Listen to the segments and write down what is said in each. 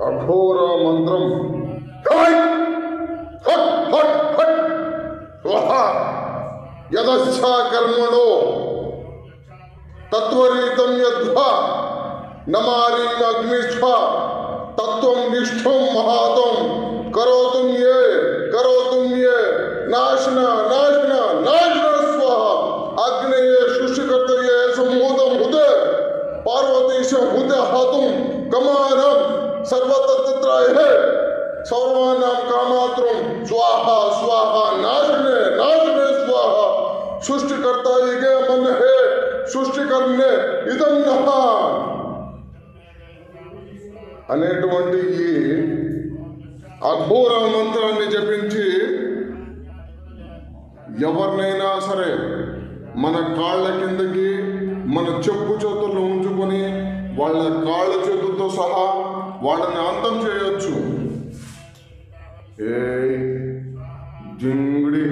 अघोर मंत्र यदच्छा कर्मणो। तत्वरीत यद्वा। नमारी अग्निष्ठा। तत्व निष्ठम महातम करो तुम ये। పార్వతీశం హుదే హాతుం కమానం సర్వతత్రాయ సర్వానాం కామాత్రం స్వాహ స్వాహ నాశనే నాశనే స్వాహ సృష్టికర్త ఇగే మన హే సృష్టి కర్మే ఇదం నహ అనేటువంటి ఈ అఘోర మంత్రాన్ని జపించి ఎవరినైనా సరే మన కాళ్ళ కిందకి మన చెప్పు చేతుల్లో ఉంచుకొని వాళ్ళ కాళ్ళ చేతులతో సహా వాళ్ళని అంతం చేయొచ్చు. ఏ జింగుడి.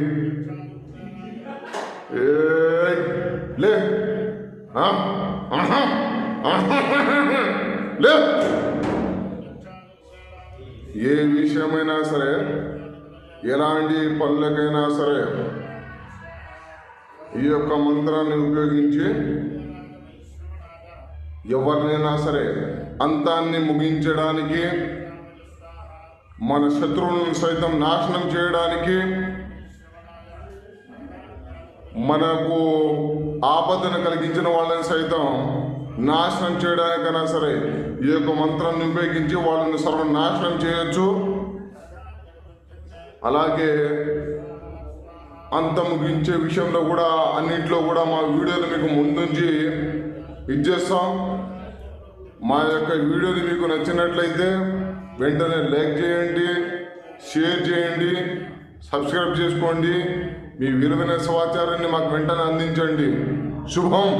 ఏ లే. లే. ఏ విషయమైనా సరే ఎలాంటి పనులకైనా సరే ఈ యొక్క మంత్రాన్ని ఉపయోగించి ఎవరినైనా సరే అంతాన్ని ముగించడానికి మన శత్రువులను సైతం నాశనం చేయడానికి మనకు ఆపదను కలిగించిన వాళ్ళని సైతం నాశనం చేయడానికైనా సరే ఈ యొక్క మంత్రాన్ని ఉపయోగించి వాళ్ళని సర్వనాశనం చేయొచ్చు. అలాగే అంత ముగించే విషయంలో కూడా అన్నింటిలో కూడా మా వీడియోలు మీకు ముందుంచి ఇచ్చేస్తాం మా యొక్క వీడియోని మీకు నచ్చినట్లయితే వెంటనే లైక్ చేయండి షేర్ చేయండి సబ్స్క్రైబ్ చేసుకోండి. మీ విలువైన సమాచారాన్ని మాకు వెంటనే అందించండి. శుభం.